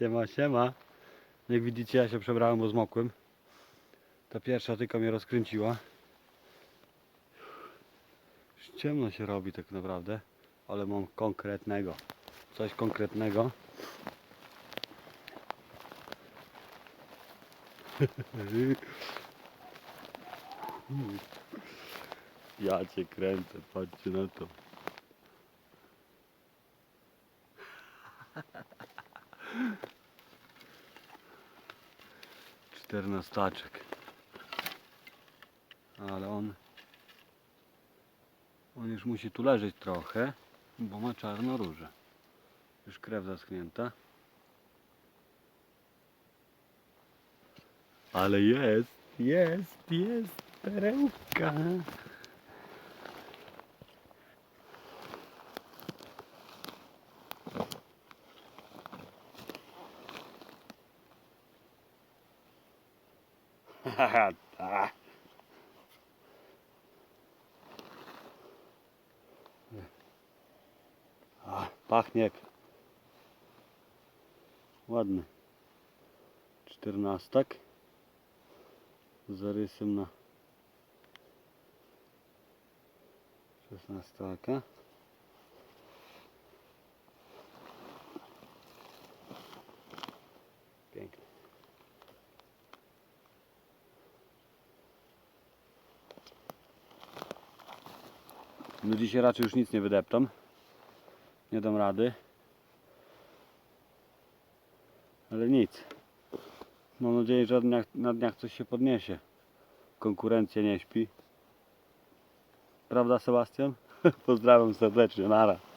Siema, siema. Jak widzicie, ja się przebrałem, bo zmokłem. Ta pierwsza tylko mnie rozkręciła. Już ciemno się robi tak naprawdę, ale mam konkretnego. Coś konkretnego. Ja cię kręcę, patrzcie na to. Czternastaczek. Ale on... On już musi tu leżeć trochę, bo ma czarną różę. Już krew zaschnięta. Ale jest, jest, jest perełka. Ха-ха. А, пахне як. Ладно. 14. Зарисим на 16 ока. No dzisiaj raczej już nic nie wydeptam. Nie dam rady. Ale nic. Mam nadzieję, że na dniach, na dniach coś się podniesie. Konkurencja nie śpi. Prawda Sebastian? Pozdrawiam serdecznie, nara.